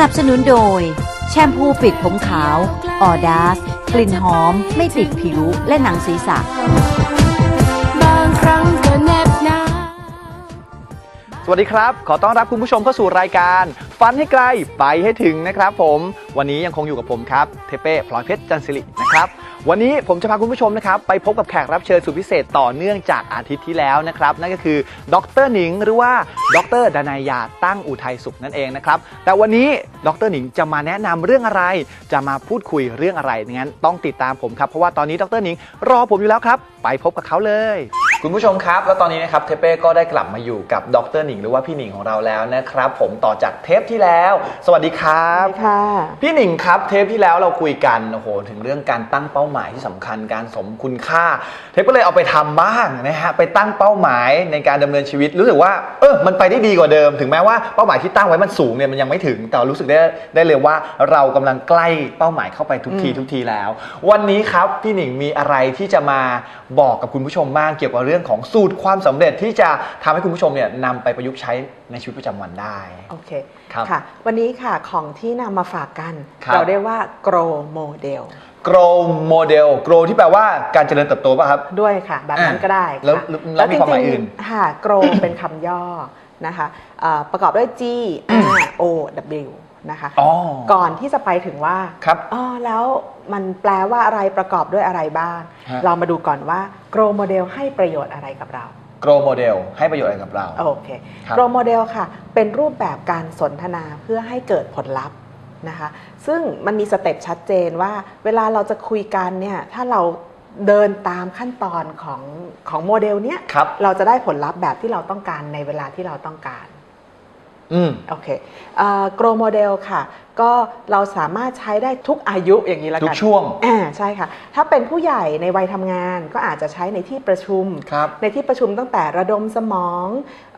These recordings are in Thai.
นับสนุนโดย แชมพูปิดผมขาว ออดาส กลิ่นหอม ไม่ติดผิวและหนังศีรษะบางครั้งก็เหน็บหนาวสวัสดีครับ ขอต้อนรับคุณผู้ชมเข้าสู่รายการ ฟันให้ไกลไปให้ถึงนะครับผม วันนี้ยังคงอยู่กับผมครับ เทเป้พลอยเพชรจันทร์สิรินะครับ วันนี้ผมจะพาคุณผู้ชมนะครับไปพบกับแขกรับเชิญสุดพิเศษต่อเนื่องจากอาทิตย์ที่แล้วนะครับ นั่นก็คือดรหนิงหรือว่าดรดนายาตั้งอุทัยสุขนั่นเองนะครับ แต่วันนี้ดรหนิงจะมาแนะนำเรื่องอะไร จะมาพูดคุยเรื่องอะไรงั้น ต้องติดตามผมครับเพราะว่าตอนนี้ดรหนิงรอผมอยู่แล้วครับ ไปพบกับเขาเลย คุณผู้ชมครับ แล้วตอนนี้นะครับเทเป้ก็ได้กลับมาอยู่กับดรหนิงหรือว่าพี่หนิงของเราแล้วนะครับ ผมต่อจากเทปที่แล้ว สวัสดีครับค่ะพี่หนิงครับเทปที่แล้วเราคุยกันโอ้โหถึงเรื่องการตั้งเป้าหมายที่สำคัญการสมคุณค่า เทปก็เลยเอาไปทำบ้างนะฮะไปตั้งเป้าหมายในการดำเนินชีวิตรู้สึกว่าเออมันไปได้ดีกว่าเดิม ถึงแม้ว่าเป้าหมายที่ตั้งไว้มันสูงเนี่ยมันยังไม่ถึง แต่รู้สึกได้ได้เลยว่าเรากำลังใกล้เป้าหมายเข้าไปทุกทีทุกทีแล้ว วันนี้ครับพี่หนิงมีอะไรที่จะมาบอกกับคุณผู้ชมบ้างเกี่ยวกับเรื่องของสูตรความสำเร็จที่จะทำให้คุณผู้ชมเนี่ยนำไปประยุกต์ใช้ในชีวิตประจำวันได้โอเคครับค่ะ วันนี้ค่ะของที่นำมาฝากกันครับเราเรียกว่า grow model grow model grow ที่แปลว่าการเจริญเติบโตป่ะครับ ด้วยค่ะ แบบนั้นอ่าก็ได้แล้วค่ะแล้วมีความหมายอื่นจริงๆค่ะ grow เป็นคำย่อนะคะเอ่อประกอบด้วย G R O W นะคะอ๋อก่อนที่จะไปถึงว่าครับอ๋อแล้วมันแปลว่าอะไรประกอบด้วยอะไรบ้างฮะเรามาดูก่อนว่า grow model ให้ประโยชน์อะไรกับเรา grow model ให้ประโยชน์อะไรกับเราโอเคครับโรโมเดลค่ะ เป็นรูปแบบการสนทนาเพื่อให้เกิดผลลัพธ์นะคะ ซึ่งมันมีสเต็ปชัดเจนว่า เวลาเราจะคุยกันเนี่ยถ้าเราเดินตามขั้นตอนของของโมเดลเนี้ยครับเราจะได้ผลลัพธ์แบบที่เราต้องการในเวลาที่เราต้องการ อืมโอเคโกรโมเดลค่ะ ก็เราสามารถใช้ได้ทุกอายุอย่างนี้ละทุกักนช่วงอ่าใช่ค่ะ ถ้าเป็นผู้ใหญ่ในวัยทำงานก็อาจจะใช้ในที่ประชุมครับในที่ประชุมตั้งแต่ระดมสมอง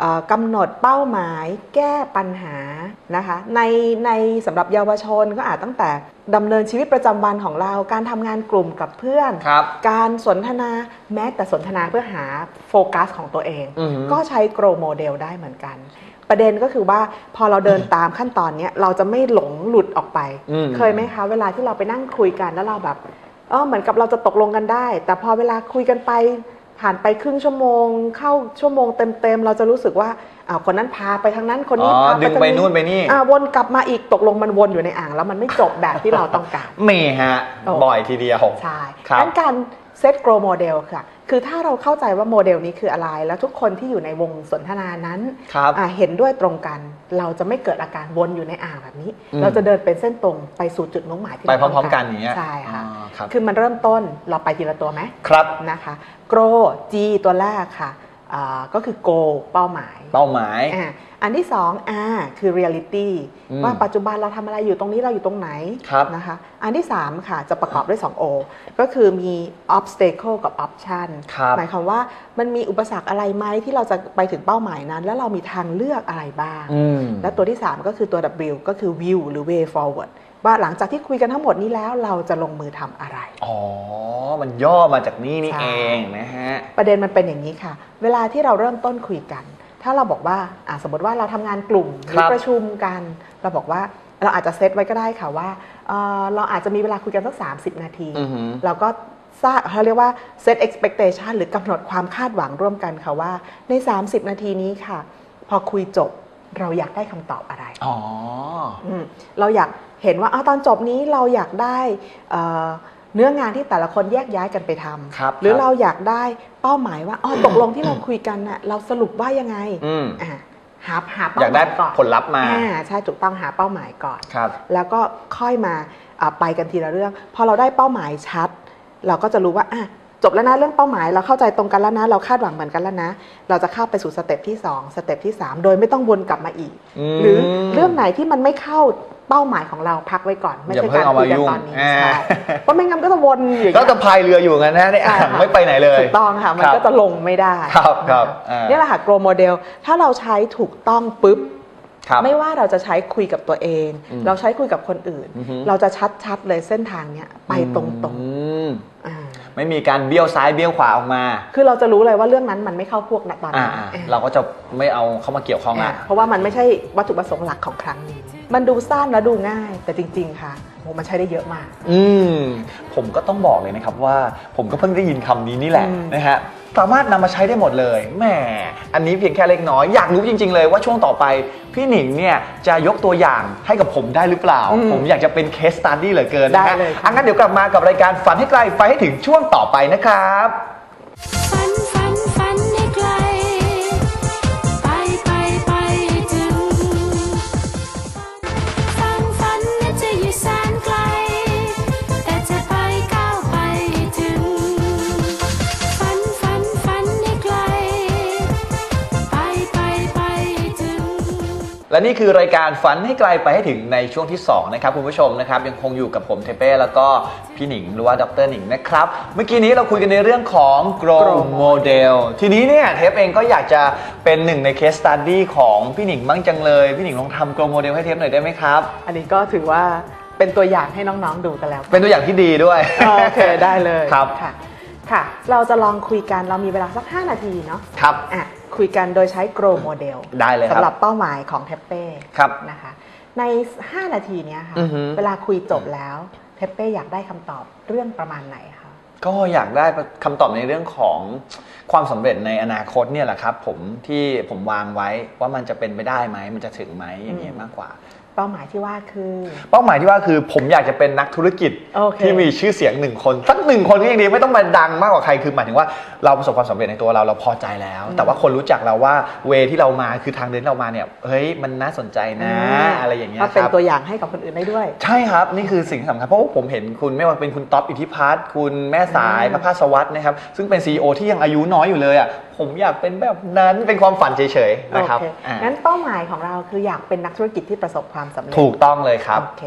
เออกำหนดเป้าหมาย แก้ปัญหานะคะ ในในสำหรับเยาวชนก็อาจตั้งแต่ดำเนินชีวิตประจำวันของเรา การทำงานกลุ่มกับเพื่อนครับการสนทนาแม้แต่สนทนาเพื่อหาโฟกัสของตัวเองอือหือก็ใช้โกรโมเดลได้เหมือนกัน ประเด็นก็คือว่าพอเราเดินตามขั้นตอนเนี้ยเราจะไม่หลงหลุดออกไป อืม เคยไหมคะเวลาที่เราไปนั่งคุยกันแล้วเราแบบเออเหมือนกับเราจะตกลงกันได้ แต่พอเวลาคุยกันไป ผ่านไปครึ่งชั่วโมง เข้าชั่วโมงเต็มๆเราจะรู้สึกว่าอ้าวคนนั้นพาไปทางนั้นคนอ๋นี้อพาดึงทาไปนู่นไปนี่ อ่าวนกลับมาอีกตกลงมันวนอยู่ในอ่าง แล้วมันไม่จบแบบที่เราต้องการ มีฮะ โอ้ บ่อยทีเดียว ใช่ครับ งั้นการ เซตโกรโมเดลค่ะ คือถ้าเราเข้าใจว่าโมเดลนี้คืออะไร แล้วทุกคนที่อยู่ในวงสนทนานั้นครับอ่าเห็นด้วยตรงกัน เราจะไม่เกิดอาการวนอยู่ในอ่างแบบนี้อืมเราจะเดินเป็นเส้นตรงไปสู่จุดมุ่งหมายที่ไปเาพร้ต้อมๆกันอย่างเงี้ยใช่ค่ะอ๋อครับคือมันเริ่มต้นเราไปทีละตัวไหมครับนะคะโกร G ตัวแรกค่ะอ่า ก็คือ go เป้าหมาย เป้าหมาย อ่าอันที่สอง R คือ reality อืมว่าปัจจุบันเราทำอะไรอยู่ตรงนี้เราอยู่ตรงไหนครับนะคะ อันที่สามค่ะจะประกอบด้วย 2 O ก็คือมี obstacle กับ option ครับหมายความว่ามันมีอุปสรรคอะไรไหมที่เราจะไปถึงเป้าหมายนั้น แล้วเรามีทางเลือกอะไรบ้าง อืมและตัวที่ 3 ก็คือตัว W ก็คือ view หรือ way forward ว่าหลังจากที่คุยกันทั้งหมดนี้แล้วเราจะลงมือทำอะไร อ๋อ มันย่อมาจากนี่นี่ใช่เองนะฮะ ประเด็นมันเป็นอย่างนี้ค่ะ เวลาที่เราเริ่มต้นคุยกัน ถ้าเราบอกว่าอะสมมติว่าเราทำงานกลุ่มหครืรัอบประชุมกัน เราบอกว่าเราอาจจะเซตไว้ก็ได้ค่ะว่าเอ่อเราอาจจะมีเวลาคุยกันสัก 30 นาทีอือหือเราก็สร้างเขาเรียกว่า set expectation หรือกำหนดความคาดหวังร่วมกันค่ะว่าใน 30 นาทีนี้ค่ะ พอคุยจบเราอยากได้คำตอบอะไร อ๋ออืมเราอยาก เห็นว่าอ้าวตอนจบนี้เราอยากได้เอ่อเนื้องานที่แต่ละคนแยกย้ายกันไปทำครับหรือครับเราอยากได้เป้าหมายว่าอ๋อตกลงที่เราคุยกันน่ะเราสรุปว่ายังไงอืมอะหาหาเป้าอยากหได้มายก่อนผลลัพธ์มาอ่ใช่ถูกต้องหาเป้าหมายก่อนครับ แล้วก็ค่อยมาอ่าไปกันทีละเรื่อง พอเราได้เป้าหมายชัด เราก็จะรู้ว่าอะจบแล้วนะเรื่องเป้าหมายเราเข้าใจตรงกันแล้วนะ เราคาดหวังเหมือนกันแล้วนะ เราจะเข้าไปสู่สเต็ปที่2สเต็ปที่ 3 โดยไม่ต้องวนกลับมาอีกมหรือเรื่องไหนที่มันไม่เข้า เป้าหมายของเราพักไว้ก่อน ไม่อย่าใช่เพิ่กางรเอาคุมายกันยุ่งตอนนี้อ่าใช่เพราะไม่งั้นก็จะวนอยู่อย่างก็เงี้ยจะพายเรืออยู่งั้นนะในอ่างใช่ค่ะไม่ไปไหนเลยถูกต้องค่ะมันครับก็จะลงไม่ได้ครับครับนะะอ่านี่แหละค่ะโกลโมเดลถ้าเราใช้ถูกต้องปุ๊บครับไม่ว่าเราจะใช้คุยกับตัวเองอืมเราใช้คุยกับคนอื่นอือฮึเราจะชัดๆเลยเส้นทางเนี้ยไปตรงอืมๆอ่าไม่มีการเบี้ยวซ้ายเบี้ยวขวาออกมา คือเราจะรู้เลยว่าเรื่องนั้นมันไม่เข้าพวกณตอนอ่านั้นอ่าอ่าเราก็จะไม่เอาเข้ามาเกี่ยวข้องอ่าละเพราะว่ามันไม่ใช่วัตถุประสงค์หลักของครั้งนี้ มันดูสั้นและดูง่าย แต่จริง ๆ ค่ะโหมันใช้ได้เยอะมาก อืมผมก็ต้องบอกเลยนะครับว่า ผมก็เพิ่งได้ยินคำนี้นี่แหละอืม นะฮะสามารถนำมาใช้ได้หมดเลยแหมอันนี้เพียงแค่เล็กน้อยอยากรู้จริง ๆ เลยว่าช่วงต่อไป พี่หนิงเนี่ยจะยกตัวอย่างให้กับผมได้หรือเปล่า อืมผมอยากจะเป็นเคสตัดดี้เหลือเกินนะได้ฮะเลยค่ะ อังั้นเดี๋ยวกลับมากับรายการฝันให้ไกลไปให้ถึงช่วงต่อไปนะครับ และนี่คือรายการฝันให้ไกลไปให้ถึงในช่วงที่2นะครับคุณผู้ชมนะครับยังคงอยู่กับผมเทเป้แล้วก็พี่หนิงหรือว่าดรหนิงนะครับเมื่อกี้นี้เราคุยกันในเรื่องของ grow Grow model ทีนี้เนี่ยเทปเองก็อยากจะเป็นหนึ่งใน case study ของพี่หนิงบ้างจังเลย พี่หนิงลองทำ grow model ให้เทปหน่อยได้ไหมครับ อันนี้ก็ถือว่าเป็นตัวอย่างให้น้องๆดูกันแล้ว เป็นตัวอย่างที่ดีด้วยโอเคได้เลยครับค่ะค่ะ เราจะลองคุยกันเรามีเวลาสัก 5 นาทีเนาะครับอะ คุยกันโดยใช้ grow model ได้เลยครับสำหรับเป้าหมายของเทปเป้ครับนะคะใน 5 นาทีเนี้ยค่ะอือฮึเวลาคุยจบแล้วเทปเป้อยากได้คำตอบเรื่องประมาณไหนคะก็อยากได้คำตอบในเรื่องของความสำเร็จในอนาคตเนี่ยแหละครับผมที่ผมวางไว้ว่ามันจะเป็นไปได้ไหมมันจะถึงไหมอย่างเงี้ยมากกว่า เป้าหมายที่ว่าคือ เป้าหมายที่ว่าคือผมอยากจะเป็นนักธุรกิจโอเคที่มีชื่อเสียงหนึ่งคนสักหนึ่งคนก็ยังดีไม่ต้องมาดังมากกว่าใครคือหมายถึงว่าเราประสบความสำเร็จในตัวเราเราพอใจแล้ว แต่ว่าคนรู้จักเราว่าเวที่เรามาคือทางเดินที่เรามาเนี่ยเฮ้ยมันน่าสนใจนะ อะไรอย่างเงี้ยก็คเป็นรับตัวอย่างให้กับคนอื่นได้ด้วย ใช่ครับนี่คือสิ่งที่สำคัญเพราะว่าผมเห็นคุณไม่ว่าเป็นคุณท็อปอิทธิพัฒน์คุณแม่สายอ่าพระภาสวัสด์นะครับซึ่งเป็น CEO ที่ยังอายุน้อยอยู่เลยอะผมอยากเป็นแบบนั้นเป็นความฝันเฉยๆนะครับโอเคอ่างั้นเป้าหมายของเราคืออยากเป็นนักธุรกิจที่ประสบความสำเร็จถูกต้องเลยครับ โอเค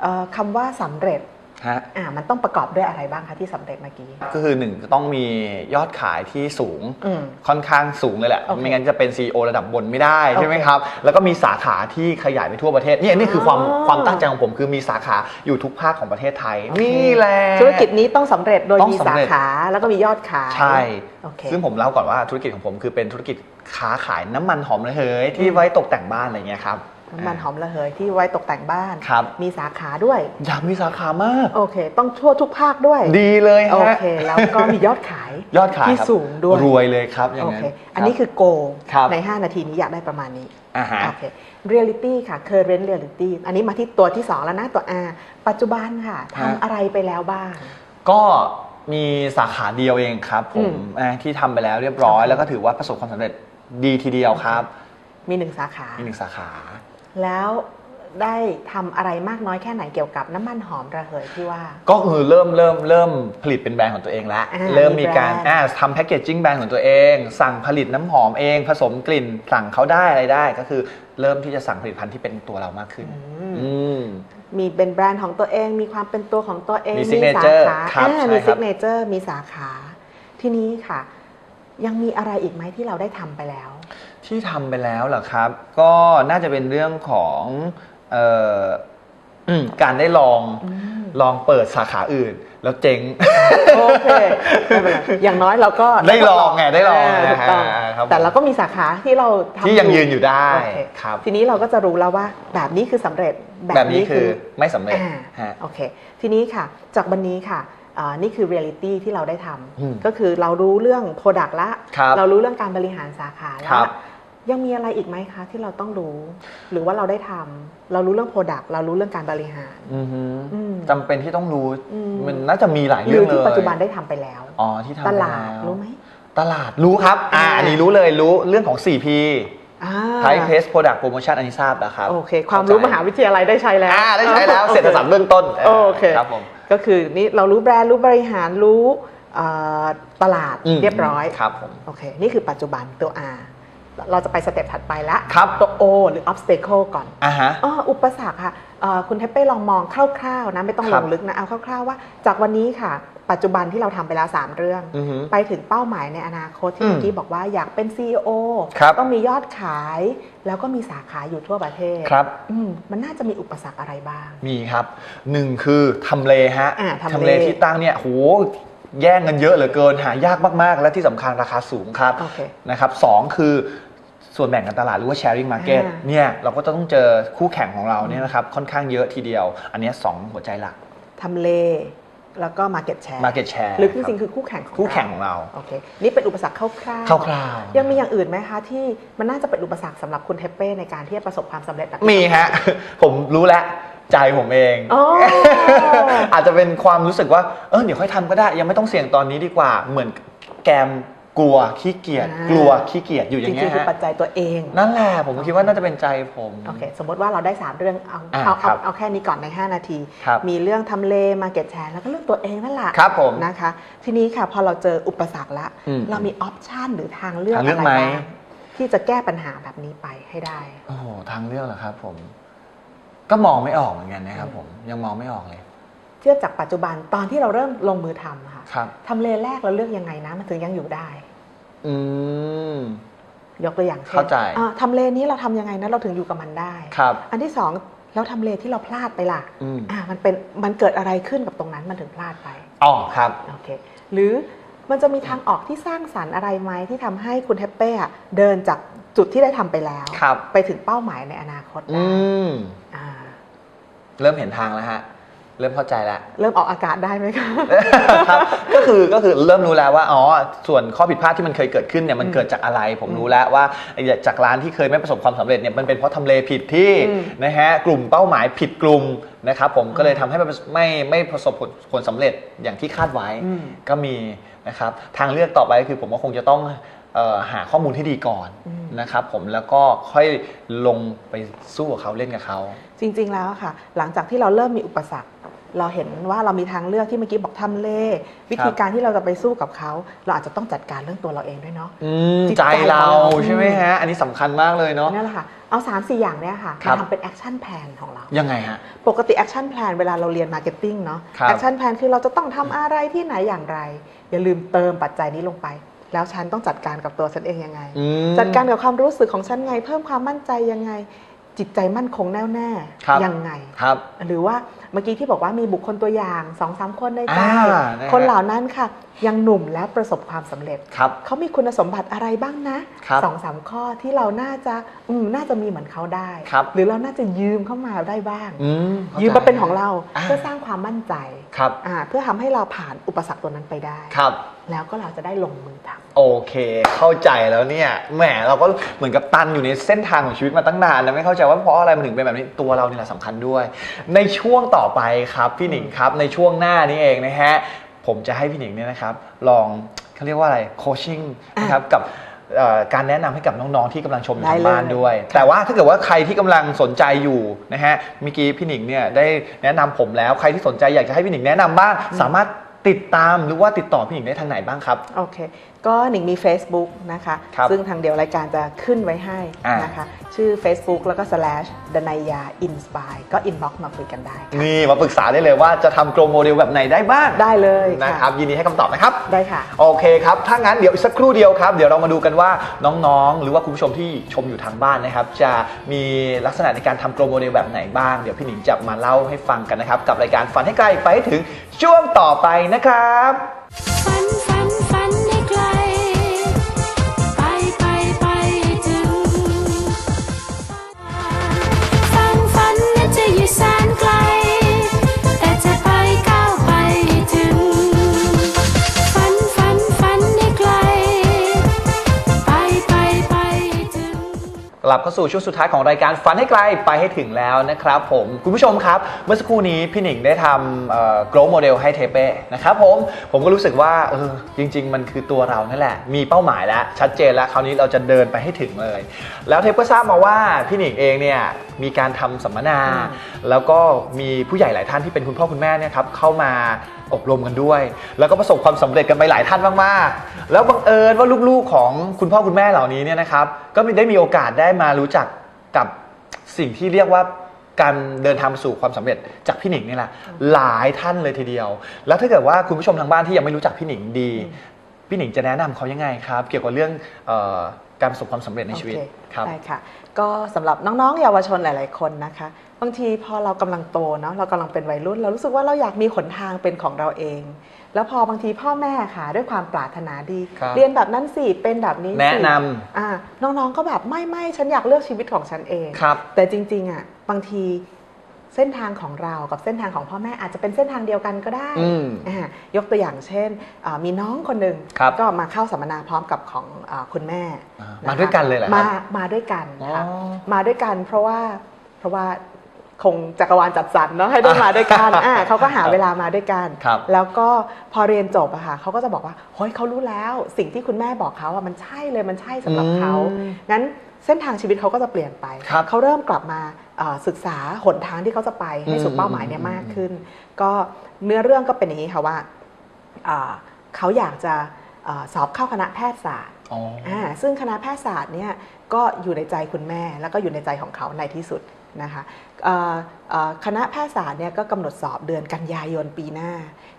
เอ่อคำว่าสำเร็จ ฮะอ่ามันต้องประกอบด้วยอะไรบ้างคะที่สำเร็จเมื่อกี้ ก็คือหนึ่งต้องมียอดขายที่สูงอืมค่อนข้างสูงเลยแหละโอเคไม่งั้นจะเป็น CEO ระดับบนไม่ได้โอเคใช่ไหมครับ แล้วก็มีสาขาที่ขยายไปทั่วประเทศนี่นี่คือความอ๋อความตั้งใจของผมคือมีสาขาอยู่ทุกภาคของประเทศไทย นี่แหละธุรกิจนี้ต้องสำเร็จโดยต้องมีสำสาเร็จขาแล้วก็มียอดขายใช่โอเคซึ่งผมเล่าก่อนว่าธุรกิจของผมคือเป็นธุรกิจค้าขายน้ำมันหอมระเหยที่ไว้ตกแต่งบ้านอะไรเงี้ยครับ น้ำมันหอมระเหยที่ไว้ตกแต่งบ้านครับ มีสาขาด้วย อยากมีสาขามาก โอเค ต้องทั่วทุกภาคด้วย ดีเลยโอฮะเค แล้วก็มียอดขาย ยอดขายที่ครับสูงด้วยรวยเลยครับอย่างโอนั้นเคอันนี้คือโกครับใน 5 นาทีนี้อยากได้ประมาณนี้อ่าฮะโอเค reality ค่ะ current reality อันนี้มาที่ตัวที่ 2 แล้วนะตัว R ปัจจุบันค่ะทำอะไรไปแล้วบ้าง ก็มีสาขาเดียวเองครับผอืมมอ่าที่ทำไปแล้วเรียบร้อยโอเคแล้วก็ถือว่าประสบความสำเร็จดีทีเดียวครับ มีหนึ่งสาขา มีหนึ่งสาขา แล้วได้ทำอะไรมากน้อยแค่ไหนเกี่ยวกับน้ำมันหอมระเหยที่ว่า ก็คือเริ่มเริ่มเริ่มผลิตเป็นแบรนด์ของตัวเองแล้วอ่าเริ่มมีการมีแบรนด์อ่าทำแพคเกจจิ้งแบรนด์ของตัวเอง สั่งผลิตน้ำหอมเอง ผสมกลิ่นสั่งเขาได้อะไรได้ ก็คือเริ่มที่จะสั่งผลิตภัณฑ์ที่เป็นตัวเรามากขึ้น อืมมีเป็นแบรนด์ของตัวเอง มีความเป็นตัวของตัวเองมีสา signature ขาครับอ่าใช่มีครัซิบกเนเจอร์มีสาขา ทีนี้ค่ะ ยังมีอะไรอีกไหมที่เราได้ทำไปแล้ว ที่ทำไปแล้วเหรอครับ ก็น่าจะเป็นเรื่องของเอ่ออืมการได้ลองลองเปิดสาขาอื่น แล้วเจ๊งโอเคไม่เป็นไรอย่างน้อยเราก็ได้ลองไงได้ลองาถูกต้องอ่าครับแต่เราก็มีสาขาที่เราทำที่ยังยืนอยู่ได้โอเคครับ ทีนี้เราก็จะรู้แล้วว่าแบบนี้คือสำเร็จแบบนี้คือไม่สำเร็จอ่าฮะโอเค ทีนี้ค่ะ จากวันนี้ค่ะอ่านี่คือเรียลิตี้ที่เราได้ทอืมำก็คือเรารู้เรื่อง Product ละครับเรารู้เรื่องการบริหารสาขาครัละบ ยังมีอะไรอีกไหมคะ ที่เราต้องรู้ หรือว่าเราได้ทำเรารู้เรื่อง Product เรารู้เรื่องการบริหารอือหืออมจำเป็นที่ต้องรู้ อืม มันน่าจะมีหลายหเรื่รือองเลยที่ปัจจุบันได้ทำไปแล้ว อ๋อที่ทำตลาดแล้วรู้ไหม ตลาดรู้ครับอ่าอ่าอันนี้รู้เลยรู้เรื่องของ 4P อ่าไทยเพสโปรดักต์โปรโมชั่นอันนี้ทราบแล้วครับโอเค ความรู้มหาวิทยาลัยได้ใช้แล้ว อ่าได้ใช้แล้วเศรษฐศาสตร์เบื้องต้นโอเค ครับผม ก็คือนี่เรารู้แบรนด์รู้บริหารรู้เอ่อตลาดอืมเรียบร้อยครับผม โอเค นี่คือปัจจุบันตัว R เราจะไปสเต็ปถัดไปละครับตัว O หรือ obstacle ก่อนอ่าฮะอ๋ออุปสรรคค่ะเอ่อคุณเทปเป้ลองมองคร่าวๆนะไม่ต้องคลรับงลึกนะเอาคร่าวๆว่า จากวันนี้ค่ะ ปัจจุบันที่เราทำไปแล้ว 3 เรื่องอือฮึไปถึงเป้าหมายในอนาคตที่อืมเมื่อกี้บอกว่าอยากเป็น CEO ครับต้องมียอดขาย แล้วก็มีสาขาอยู่ทั่วประเทศครับอืมมันน่าจะมีอุปสรรคอะไรบ้าง มีครับหนึ่งคือทำเลฮะอ่าทำเลที่ตั้งเนี่ยโหแย่งกันเยอะเหลือเกินหายากมากๆ และที่สำคัญราคาสูงครับโอเคนะครับสองคือ ส่วนแบ่งการตลาดหรือว่า sharing market อ่าเนี่ยเราก็จะต้องเจอคู่แข่งของเราเนี่ยนะครับค่อนข้างเยอะทีเดียว อันเนี้ยสองหัวใจหลักทำเลแล้วก็ market share market share หรือจริงๆคือคู่แข่งของคู่แข่งของเราโอเคนี่เป็นอุปสรรคคร่าวๆคร่าวๆยังมีอย่างอื่นไหมคะที่มันน่าจะเป็นอุปสรรคสำหรับคุณเทปเป้ในการที่จะประสบความสำเร็จแบบมีฮะ ผมรู้แล้วใจผมเองอ๋ออาจจะเป็นความรู้สึกว่าเออเดี๋ยวค่อยทำก็ได้ ยังไม่ต้องเสี่ยงตอนนี้ดีกว่าเหมือนแกม กลัวขี้เกียจอ่ากลัวขี้เกียจอยู่อจย่างริเงี้งยๆคือฮะปัจจัยตัวเอง นั่นแหละผมก็คิดว่าน่าจะเป็นใจผม โอเค สมมติว่าเราได้ 3 เรื่อง เอา อ่าเอา ครัเอาบ เอาแค่นี้ก่อนใน 5 นาที ครับ มีเรื่องทำเล market share แล้วก็เรื่องตัวเองนั่นแหละครับผม นะคะ ทีนี้ค่ะ พอเราเจออุปสรรคละ อืมเรามีออปชันหรือทางเลือกทางเลือะอกไรไหม บ้างที่จะแก้ปัญหาแบบนี้ไปให้ได้ โอ้โหทางเลือกเหรอครับ ผม ก็มองไม่ออกเหมือนกันนะครับ ผมยังมองไม่ออกเลยเทียบจากปัจจุบันตอนที่เราเริ่มลงมือทำอะค่ะครับ ทำเลแรกเราเลือกยังไงนะ มันถึงยังอยู่ได้ อืม ยกตัวอย่างช่นเข้าใจ อ่ทำเลนี้เราทำยังไงนะเราถึงอยู่กับมันได้ ครับ อันที่สองแล้วทำเลที่เราพลาดไปล่ะอืมอ่ามันเป็นมันเกิดอะไรขึ้นกับตรงนั้นมันถึงพลาดไปอ๋อครับ โอเคหรือมันจะมีทางออกที่สร้างสรรค์อะไรไหมที่ทำให้คุณเทปเป้อะเดินจากจุดที่ได้ทำไปแล้ว ครับ ไปถึงเป้าหมายในอนาคตอืได้ม อ่า เริ่มเห็นทางแล้วฮะ เริ่มเข้าใจแล้ว เริ่มออกอากาศได้ไหมคะ ครับก็คือก็คือเริ่มรู้แล้วว่าอ๋อส่วนข้อผิดพลาดที่มันเคยเกิดขึ้นเนี่ยมันเกิดจากอะไร ผมรู้แล้วว่าจากร้านที่เคยไม่ประสบความสำเร็จเนี่ยมันเป็นเพราะทำเลผิดที่อืมนะฮะกลุ่มเป้าหมายผิดกลุ่มนะครับผมก็เลยทำให้มันไม่ไม่ประสบผลผลสำเร็จอย่างที่คาดไว้อืมก็มีนะครับทางเลือกต่อไปคือผมว่าคงจะต้องเอ่อ หาข้อมูลที่ดีก่อนอืมนะครับผมแล้วก็ค่อยลงไปสู้กับเขาเล่นกับเขา จริง ๆ แล้วอะค่ะ หลังจากที่เราเริ่มมีอุปสรรค เราเห็นว่าเรามีทางเลือกที่เมื่อกี้บอกทำเลวิธีการที่เราจะไปสู้กับเขา เราอาจจะต้องจัดการเรื่องตัวเราเองด้วยเนาะอืมจิตใจใจเราของเราใช่ไหมฮะ อันนี้สำคัญมากเลยเนาะนั่นแหละค่ะเอา3ามสี่อย่างเนี้ยค่ะครัมาบทำเป็นแอคชั่นแพลนของเรา ยังไงฮะ ปกติแอคชั่นแพลนเวลาเราเรียนมาร์เก็ตติ้งเนาะครับแอคชั่นแพลนคือเราจะต้องทำอะไรที่ไหนอย่างไร อย่าลืมเติมปัจจัยนี้ลงไป แล้วฉันต้องจัดการกับตัวฉันเองยังไงอืมจัดการกับความรู้สึกของฉันไง เพิ่มความมั่นใจยังไง จิตใจมั่นคงแน่วแน่ครับยังไงครับ หรือว่าเมื่อกี้ที่บอกว่ามีบุคคลตัวอย่างสองสามคนในใจอ่านะฮะคนเหล่านั้นค่ะ ยังหนุ่มและประสบความสำเร็จครับเขามีคุณสมบัติอะไรบ้างนะครับสองสามข้อที่เราน่าจะอืมน่าจะมีเหมือนเขาได้ครับหรือเราน่าจะยืมเข้ามาได้บ้างอืมข้ใจยืมมาเป็นของเราอ่าเพื่อสร้างความมั่นใจครับอ่าเพื่อทำให้เราผ่านอุปสรรคตัวนั้นไปได้ครับ แล้วก็เราจะได้ลงมือทำโอเค เข้าใจแล้วเนี่ยแหมเราก็เหมือนกับตันอยู่ในเส้นทางของชีวิตมาตั้งนานแล้วไม่เข้าใจว่าเพราะอะไรมันถึงเป็นแบบนี้ตัวเราเนี่ยแหละสำคัญด้วย ในช่วงต่อไปครับพี่หนิงครับในช่วงหน้านี้เองนะฮะผมจะให้พี่หนิงเนี่ยนะครับ ลองเขาเรียกว่าอะไรโคชชิ่งนะครับกับเอ่อการแนะนำให้กับน้องๆที่กำลังชมอยู่ได้ทางเลยบ้านด้วย แต่ว่าถ้าเกิดว่าใครที่กำลังสนใจอยู่นะฮะเมื่อกี้พี่หนิงเนี่ยได้แนะนำผมแล้วใครที่สนใจอยากจะให้พี่หนิงแนะนำบ้างสามารถ ติดตามหรือว่าติดต่อพี่หญิงได้ทางไหนบ้างครับ โอเคก็หนิงมี Facebook นะคะ ครับซึ่งทางเดียวรายการจะขึ้นไว้ให้อ่านนะคะ ชื่อ Facebook แล้วก็ slash ดนายา inspire ก็ inbox มาคุยกันได้ค่ะนี่มาปรึกษาได้เลยว่าจะทำโกลโมเดลแบบไหนได้บ้างได้เลยนะครับยินดีให้คำตอบนะครับ ได้ค่ะ โอเคครับ ถ้างั้นเดี๋ยวอีกสักครู่เดียวครับ เดี๋ยวเรามาดูกันว่าน้องๆ หรือว่าคุณผู้ชมที่ชมอยู่ทางบ้านนะครับ จะมีลักษณะในการทำโกลโมเดลแบบไหนบ้าง เดี๋ยวพี่หนิงจะมาเล่าให้ฟังกันนะครับ กับรายการฝันให้ไกลไปให้ถึงช่วงต่อไปนะครับ ฝันฝัน กลไปไปไปให้ถึงกลับเข้าสู่ช่วงสุดท้ายของรายการฝันให้ไกลไปให้ถึงแล้วนะครับผมคุณผู้ชมครับเมื่อสักครู่นี้พี่หนิงได้ทำโกลโมเดลให้เทเป้นะครับผมผมก็รู้สึกว่าเออจริง ๆ มันคือตัวเรานั่นแหละ มีเป้าหมายแล้ว ชัดเจนแล้วคราวนี้เราจะเดินไปให้ถึงเลย แล้วเทปก็ทราบมาว่าพี่หนิงเองเนี่ยมีการทำสัมมนา แล้วก็มีผู้ใหญ่หลายท่านที่เป็นคุณพ่อคุณแม่เนี่ยครับเข้ามา อบรมกันด้วย แล้วก็ประสบความสำเร็จกันไปหลายท่านมากๆ แล้วบังเอิญว่าลูกๆของคุณพ่อคุณแม่เหล่านี้เนี่ยนะครับ ก็ได้มีโอกาสได้มารู้จักกับสิ่งที่เรียกว่าการเดินทางสู่ความสำเร็จจากพี่หนิงนี่แหละหลายท่านเลยทีเดียว แล้วถ้าเกิดว่าคุณผู้ชมทางบ้านที่ยังไม่รู้จักพี่หนิงดี พี่หนิงจะแนะนำเขายังไงครับ เกี่ยวกับเรื่องเออการประสบความสำเร็จในชีวิตโอเคครับ ได้ค่ะ ก็สำหรับน้องๆเยาวชนหลายๆคนนะคะ บางทีพอเรากำลังโตเนาะเรากำลังเป็นวัยรุ่น เรารู้สึกว่าเราอยากมีหนทางเป็นของเราเอง แล้วพอบางทีพ่อแม่ค่ะ ด้วยความปรารถนาดี ครับ เรียนแบบนั้นสิเป็นแบบนี้สิแนะนอ่าน้องๆก็แบบไม่ไม่ฉันอยากเลือกชีวิตของฉันเองครับ แต่จริงๆอะบางที เส้นทางของเรากับเส้นทางของพ่อแม่อาจจะเป็นเส้นทางเดียวกันก็ได้อืมอ่ายกตัวอย่างเช่นอ่ามีน้องคนหนึ่งครับก็มาเข้าสัมมนาพร้อมกับของอาคุณแม่อ่าะคะมาด้วยกันเลยเหรอครับมามาด้วยกันค่ะอ๋อมาด้วยกันเพราะว่าเพราะว่าคงจักรวาลจัดสรรเนาะให้ได้มาด้วยกันอ่าเขาก็หาเวลามาด้วยกันครับแล้วก็พอเรียนจบอะค่ะเขาก็จะบอกว่าเฮ้ยเขารู้แล้วสิ่งที่คุณแม่บอกเขาอะมันใช่เลยมันใช่สำหรับเขาอืมงั้นเส้นทางชีวิตเขาก็จะเปลี่ยนไปครับเขาเริ่มกลับมาเอ่อ ศึกษาหนทางที่เขาจะไปให้สู่อืมเป้าหมายเนี่ยมากขึ้น ก็เนื้อเรื่องก็เป็นอย่างนี้ค่ะว่าอ่าเขาอยากจะเอ่อสอบเข้าคณะแพทยศาสตร์อ๋ออ่าซึ่งคณะแพทยศาสตร์เนี่ยก็อยู่ในใจคุณแม่แล้วก็อยู่ในใจของเขาในที่สุดนะคะเอ่อเอ่อ คณะแพทยศาสตร์เนี่ยก็กำหนดสอบเดือนกันยายนปีหน้า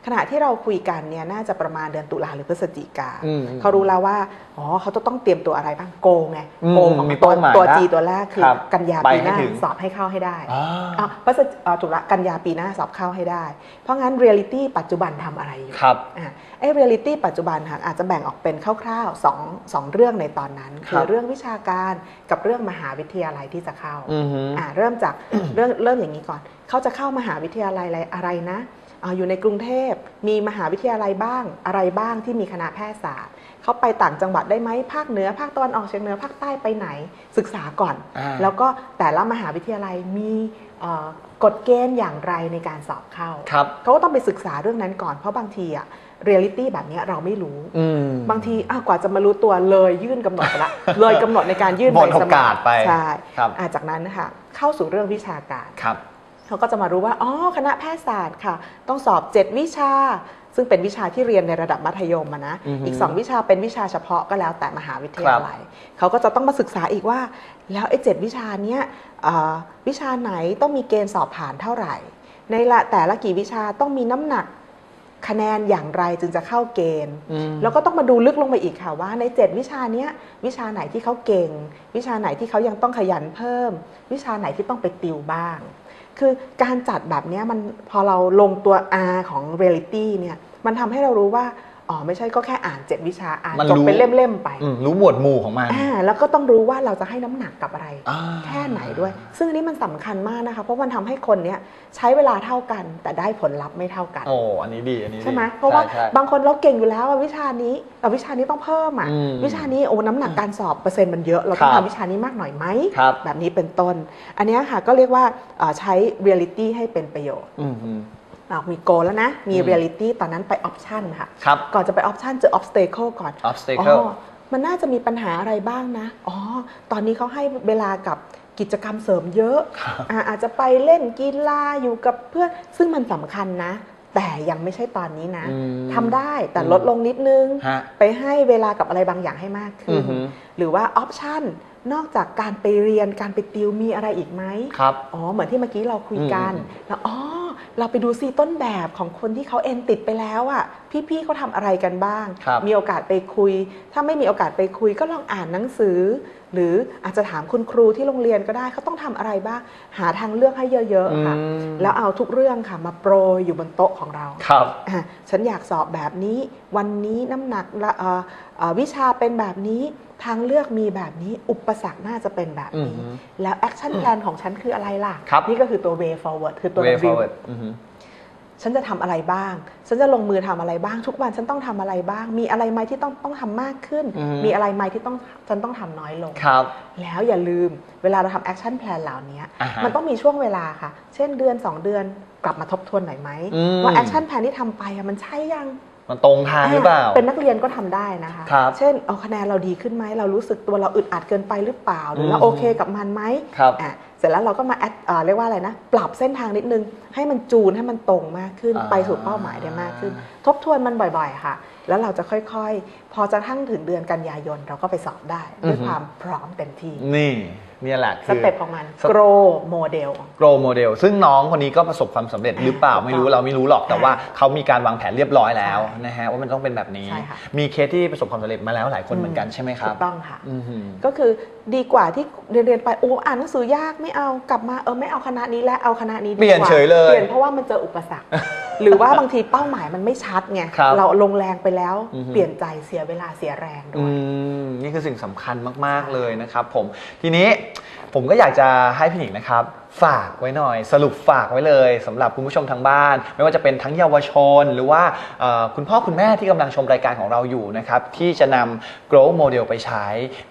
ขณะที่เราคุยกันเนี่ยน่าจะประมาณเดือนตุลาหรือพฤศจิกาอืมเขารู้แล้วว่าอ๋อเขาจะต้องเตรียมตัวอะไรบ้างโกไงอืมโกของมีตัวเป้าหมายตัวละจีตัวแรกคือครับกันยาไปปีหให้น้าถึงสอบให้เข้าให้ได้อ๋ออะพฤศจิอ่าตุลากันยาปีหน้าสอบเข้าให้ได้ เพราะงั้นเรียลิตี้ปัจจุบันทำอะไรอยู่ครับอะไอ้เรียลิตี้ปัจจุบันค่ะอาจจะแบ่งออกเป็นคร่าวๆสองสองเรื่องในตอนนั้นคคืรัอบเรื่องวิชาการกับเรื่องมหาวิทยาลัยที่จะเข้าอือฮึอะเริ่มจากเรื่องเริ่มอย่างนี้ก่อน เขาจะเข้ามหาวิทยาลัยอะไรอะไรนะอาอยู่ในกรุงเทพมีมหาวิทยาลัยบ้างอะไรบ้างที่มีคณะแพทยศาสตร์ เขาไปต่างจังหวัดได้ไหมภาคเหนือ ภาคตะวันออกเฉียงเหนือภาคใต้ไปไหนศึกษาก่อนอ่าแล้วก็แต่ละมหาวิทยาลัยมีเอ่อกฎเกณฑ์อย่างไรในการสอบเข้าครับเขาก็ต้องไปศึกษาเรื่องนั้นก่อนเพราะบางทีอะเรียลิตี้แบบเนี้ยเราไม่รู้อืมบางทีอ้าวกว่าจะมารู้ตัวเลยยื่นกำหนดไปละเลยกำหนดในการยื่นหมดใบสโอมักาสไปใช่ครับอะจากนั้นนะคะเข้าสู่เรื่องวิชาการครับ เขาก็จะมารู้ว่าอ๋อคณะแพทยศาสตร์ค่ะ ต้องสอบ 7 วิชา ซึ่งเป็นวิชาที่เรียนในระดับมัธยมอะนะอือฮึอีก 2 วิชาเป็นวิชาเฉพาะก็แล้วแต่มหาวิทยาลัยเขาก็จะต้องมาศึกษาอีกว่า แล้วไอ้เจ็ดวิชาเนี้ยเอ่อวิชาไหนต้องมีเกณฑ์สอบผ่านเท่าไหร่ ในละแต่ละกี่วิชาต้องมีน้ำหนักคะแนนอย่างไรจึงจะเข้าเกณฑ์อืมแล้วก็ต้องมาดูลึกลงไปอีกค่ะว่าใน 7 วิชาเนี้ยวิชาไหนที่เขาเก่ง วิชาไหนที่เขายังต้องขยันเพิ่ม วิชาไหนที่ต้องไปติวบ้าง คือการจัดแบบนี้มันพอเราลงตัว R ของ reality เนี่ยมันทำให้เรารู้ว่า อ๋อไม่ใช่ก็แค่อ่าน7วิชาอ่านมันจบรู้ เป็นเล่มๆไปอืมรู้หมวดหมู่ของมัน อ่าแล้วก็ต้องรู้ว่าเราจะให้น้ำหนักกับอะไร อ่า แค่ไหนด้วย ซึ่งอันนี้มันสำคัญมากนะคะ เพราะมันทำให้คนเนี้ยใช้เวลาเท่ากัน แต่ได้ผลลัพธ์ไม่เท่ากัน โอ้อันนี้ดีอันนี้ดีใช่ไหมเพราะว่าใช่ บางคนเราเก่งอยู่แล้วอะวิชานี้แต่วิชานี้ต้องเพิ่มอะ อืมวิชานี้โอ้น้ำหนักการสอบเปอร์เซ็นต์มันเยอะ เราต้องครับ ทำวิชานี้มากหน่อยไหม ครับแบบนี้เป็นต้น อันเนี้ยค่ะก็เรียกว่าเอ่อใช้ reality ให้เป็นประโยชน์ อืมอืม อะมีโกแล้วนะ มีอืม reality ตอนนั้นไป option ค่ะครับก่อนจะไป option เจอ obstacle ก่อน obstacle อ๋อมันน่าจะมีปัญหาอะไรบ้างนะ อ๋อ ตอนนี้เขาให้เวลากับกิจกรรมเสริมเยอะครับอ่าอาจจะไปเล่นกีฬาอยู่กับเพื่อน ซึ่งมันสำคัญนะ แต่ยังไม่ใช่ตอนนี้นะอืมทำได้แต่อืมลดลงนิดนึงฮะไปให้เวลากับอะไรบางอย่างให้มากขึ้อืนอหือหรือว่า option นอกจากการไปเรียนการไปติวมีอะไรอีกไหมครับ อ๋อ เหมือนที่เมื่อกี้เราคุยกันอืมแล้วอ๋อ เราไปดูซิต้นแบบของคนที่เขาเอ็นติดไปแล้วอะ่ะ พี่ๆเขาทำอะไรกันบ้างครับมีโอกาสไปคุย ถ้าไม่มีโอกาสไปคุยก็ลองอ่านหนังสือ หรืออาจจะถามคุณครูที่โรงเรียนก็ได้เขาต้องทำอะไรบ้างหาทางเลือกให้เยอะๆค่ะอืมแล้วเอาทุกเรื่องค่ะมาโปรยอยู่บนโต๊ะของเราครับอะฉันอยากสอบแบบนี้ วันนี้น้ำหนักละเอ่อเอ่อวิชาเป็นแบบนี้ทางเลือกมีแบบนี้อุปสรรคน่าจะเป็นแบบนี้อือฮึแล้ว action plan ของฉันคืออะไรล่ะครับนี่ก็คือตัว way forward คือตัว way review forward อือหือ ฉันจะทำอะไรบ้าง ฉันจะลงมือทำอะไรบ้าง ทุกวันฉันต้องทำอะไรบ้าง มีอะไรไหมที่ต้องต้องทำมากขึ้นอืมมีอะไรไหมที่ต้องฉันต้องทำน้อยลงครับ แล้วอย่าลืมเวลาเราทำแอคชั่นแพลนเหล่านี้อ่าฮะมันต้องมีช่วงเวลาค่ะ เช่นเดือน 2 เดือนกลับมาทบทวนหน่อยไหมอืมว่าแอคชั่นแพลนที่ทำไปอะมันใช่ยัง มันตรงทางหรือเปล่า เป็นนักเรียนก็ทำได้นะคะครับเช่นเอาคะแนนเราดีขึ้นไหมเรารู้สึกตัวเราอึดอัดเกินไปหรือเปล่าหรือเราอืมโอเคกับมันไหมครับอะเสร็จแล้วเราก็มาแอดเอ่อเรียกว่าอะไรนะ ปรับเส้นทางนิดนึง ให้มันจูนให้มันตรงมากขึ้นอ่าไปสู่เป้าหมายได้มากขึ้น ทบทวนมันบ่อยๆค่ะ แล้วเราจะค่อยๆ พอจะทั้งถึงเดือนกันยายนเราก็ไปสอบได้ด้วยอือฮึความพร้อมเต็มที่นี่ เนี่ยแหละสคือ เต็ปของมันสเต็ป grow model grow model ซึ่งน้องคนนี้ก็ประสบความสำเร็จหรือเปล่าถูกต้องไม่รู้เราไม่รู้หรอกแต่ค่ะว่าเขามีการวางแผนเรียบร้อยแล้วใช่นะฮะว่ามันต้องเป็นแบบนี้ ใช่ค่ะ มีเคสที่ประสบความสำเร็จมาแล้วหลายคนเหมือนกันใช่ไหมครัถูบกต้องค่ะ อือหือ ก็คือดีกว่าที่เรียนเรียนๆไปโอ้อ่านหนังสือยากไม่เอากลับมาเออไม่เอาคณะนี้แล้วเอาคณะนี้ดีกว่าเปลี่ยนเฉยเลย เปลี่ยนเพราะว่ามันเจออุปสรรค หรือว่าบางทีเป้าหมายมันไม่ชัดไงครับเราลงแรงไปแล้วอือฮึเปลี่ยนใจเสียเวลาเสียแรงด้อืวยมนี่คือสิ่งสำคัญมาก ๆเลยนะครับ ผมทีนี้ผมก็อยากจะให้พี่หนิงนะครับ ฝากไว้หน่อย สรุปฝากไว้เลยสำหรับคุณผู้ชมทางบ้าน ไม่ว่าจะเป็นทั้งเยาวชน หรือว่าเอ่อคุณพ่อคุณแม่ที่กำลังชมรายการของเราอยู่นะครับที่จะนำ Grow Model ไปใช้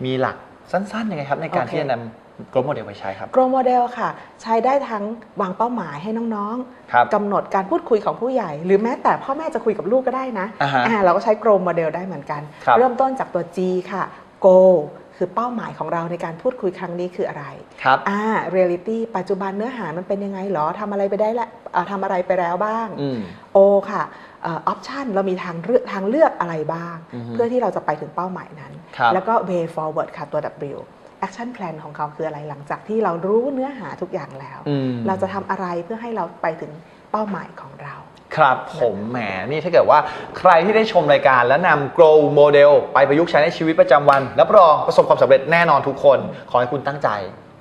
มีหลักสั้นๆยังไงครับในการโอเคที่จะนำ Grow Model ไปใช้ครับ grow model ค่ะ ใช้ได้ทั้งวางเป้าหมายให้น้องครับกำหนดการพูดคุยของผู้ใหญ่ หรือแม้แต่พ่อแม่จะคุยกับลูกก็ได้นะอ่าฮะอ่าเราก็ใช้ grow model ได้เหมือนกัน ครับ เริ่มต้นจากตัว G ค่ะ goal คือเป้าหมายของเราในการพูดคุยครั้งนี้คืออะไร ครับ อ่า reality ปัจจุบันเนื้อหามันเป็นยังไงหรอทำอะไรไปได้ละอ่าทำอะไรไปแล้วบ้าง อืม O ค่ะเออปชันเรามีทางเลือกทางเลือกอะไรบ้าง อือฮึเพื่อที่เราจะไปถึงเป้าหมายนั้น ครับ แล้วก็ way forward ค่ะตัว W action plan ของเขาคืออะไรหลังจากที่เรารู้เนื้อหาทุกอย่างแล้วอืมเราจะทำอะไรเพื่อให้เราไปถึงเป้าหมายของเรา ครับผมแหมนี่ถ้าเกิดว่าใครที่ได้ชมรายการและนำ Grow Model ไปประยุกต์ใช้ในชีวิตประจำวันรับรองประสบความสำเร็จแน่นอนทุกคน ขอให้คุณตั้งใจ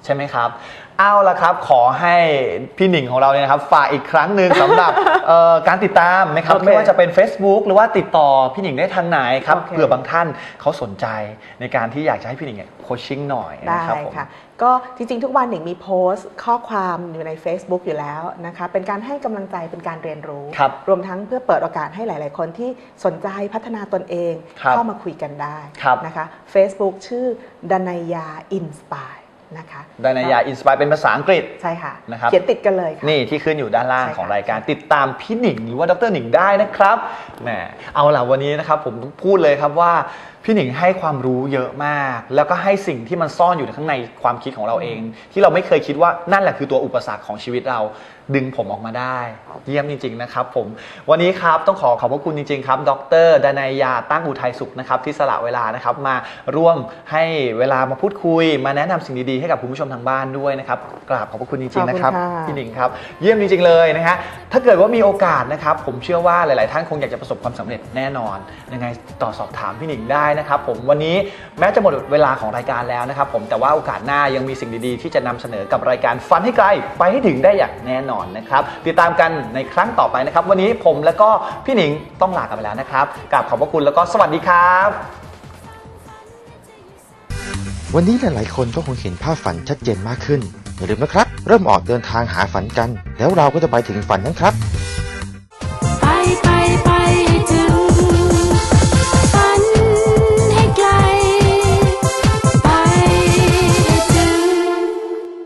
ใช่ไหมครับ เอาละครับ ขอให้พี่หนิงของเราเนี่ยนะครับฝากอีกครั้งหนึ่งสำหรับเอ่อการติดตามนะครับโอเคไม่ว่าจะเป็น Facebook หรือว่าติดต่อพี่หนิงได้ทางไหนครับโอเค เผื่อบางท่านเขาสนใจในการที่อยากจะให้พี่หนิงโคชชิ่งหน่อยได้นะครับผม ค่ะ ก็จริงๆ ทุกวันหนิงมีโพสต์ข้อความอยู่ใน Facebook อยู่แล้วนะคะ เป็นการให้กำลังใจเป็นการเรียนรู้ ครับรวมทั้งเพื่อเปิดโอกาสให้หลาย ๆ คนที่สนใจพัฒนาตนเอง ครับเข้ามาคุยกันได้ครับนะคะ Facebook ชื่อดนายาอินสปาย นะคะดานายาอินสปายเป็นภาษาอังกฤษ ใช่ค่ะนะครับ เขียนติดกันเลยค่ะ นี่ที่ขึ้นอยู่ด้านล่างใช่ค่ะของรายการติดตามพี่หนิงหรือว่าดรหนิงได้นะครับแหมเอาล่ะวันนี้นะครับผมต้องพูดเลยครับว่า พี่หนิงให้ความรู้เยอะมาก แล้วก็ให้สิ่งที่มันซ่อนอยู่ข้างในความคิดของเราเอง ที่เราไม่เคยคิดว่านั่นแหละคือตัวอุปสรรคของชีวิตเราดึงผมออกมาได้ เยี่ยมจริง ๆ นะครับผม วันนี้ครับต้องขอขอบพระคุณจริง ๆ ครับ ดรดนายยาตั้งอุทัยสุขนะครับที่สละเวลานะครับมาร่วมให้เวลามาพูดคุย มาแนะนำสิ่งดีๆให้กับคุณผู้ชมทางบ้านด้วยนะครับกราบขอบพระคุณจริงๆนะครับขอบคุณค่ะพี่หนิงครับ เยี่ยมจริง ๆ เลยนะฮะถ้าเกิดว่ามีโอกาสนะครับผมเชื่อว่าหลาย ๆ ท่านคงอยากจะประสบความสำเร็จแน่นอนยังไงต่อสอบถามพี่หนิงได้นะครับผมวันนี้แม้จะหมดเวลาของรายการแล้วนะครับผมแต่ว่าโอกาสหน้ายังมีสิ่งดีๆ ที่จะนำเสนอกับรายการฟันให้ไกลไปให้ถึงได้อย่างแน่นอนนะครับติดตามกันในครั้งต่อไปนะครับ วันนี้ผมแล้วก็พี่หนิงต้องลากันไปแล้วนะครับกราบขอบพระคุณแล้วก็สวัสดีครับวันนี้หลายๆ คนก็คงเห็นภาพฝันชัดเจนมากขึ้น อย่าลืมนะครับ เริ่มออกเดินทางหาฝันกัน แล้วเราก็จะไปถึงฝันนั้นครับ